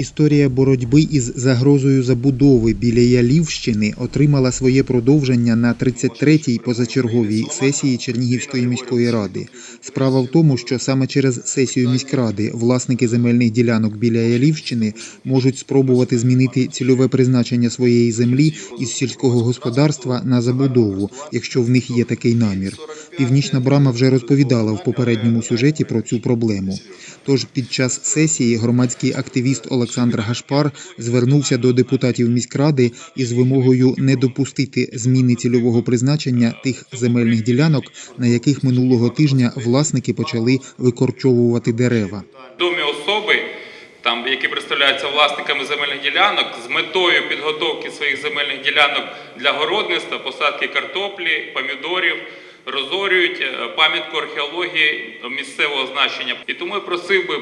Історія боротьби із загрозою забудови біля Ялівщини отримала своє продовження на 33-й позачерговій сесії Чернігівської міської ради. Справа в тому, що саме через сесію міськради власники земельних ділянок біля Ялівщини можуть спробувати змінити цільове призначення своєї землі із сільського господарства на забудову, якщо в них є такий намір. Північна брама вже розповідала в попередньому сюжеті про цю проблему. Тож під час сесії громадський активіст Олександр Гашпар звернувся до депутатів міськради із вимогою не допустити зміни цільового призначення тих земельних ділянок, на яких минулого тижня власники почали викорчовувати дерева. Відомі особи, там, які представляються власниками земельних ділянок, з метою підготовки своїх земельних ділянок для городництва, посадки картоплі, помідорів, розорюють е, пам'ятку археології місцевого значення. І тому я просив би е,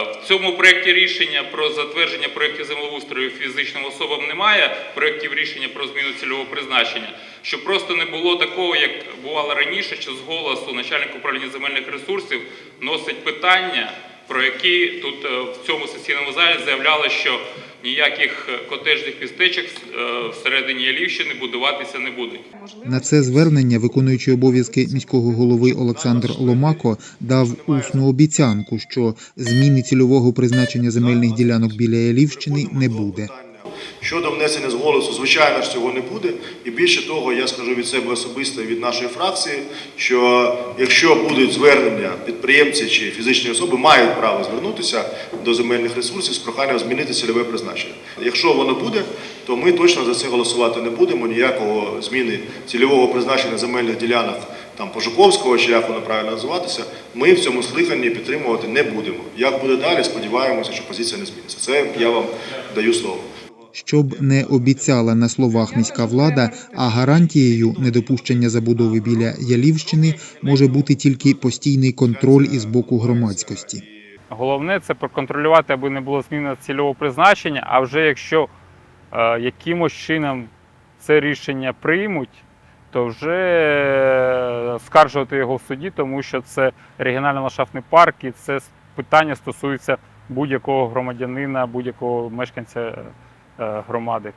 в цьому проєкті рішення про затвердження проєктів землеустрою фізичним особам немає проєктів рішення про зміну цільового призначення, щоб просто не було такого, як бувало раніше, що з голосу начальник управління земельних ресурсів носить питання про які тут е, в цьому сесійному залі заявляли, що ніяких котежних котеджних містечок е, всередині Ялівщини будуватися не будуть. На це звернення виконуючий обов'язки міського голови Олександр Ломако дав усну обіцянку, що зміни цільового призначення земельних ділянок біля Ялівщини не буде. Щодо внесення з голосу, звичайно ж цього не буде. І більше того, я скажу від себе особисто від нашої фракції, що якщо будуть звернення підприємці чи фізичні особи, мають право звернутися до земельних ресурсів з проханням змінити цільове призначення. Якщо воно буде, то ми точно за це голосувати не будемо. Ніякого зміни цільового призначення земельних ділянок там Пожуковського, чи як воно правильно називатися, ми в цьому скликанні підтримувати не будемо. Як буде далі, сподіваємося, що позиція не зміниться. Це я вам даю слово. Щоб не обіцяла на словах міська влада, а гарантією недопущення забудови біля Ялівщини може бути тільки постійний контроль із боку громадськості. Головне це проконтролювати, аби не було зміни цільового призначення. А вже якщо е, якимось чином це рішення приймуть, то вже е, скаржувати його в суді, тому що це регіональний ландшафтний парк, і це питання стосується будь-якого громадянина, будь-якого мешканця е, громади.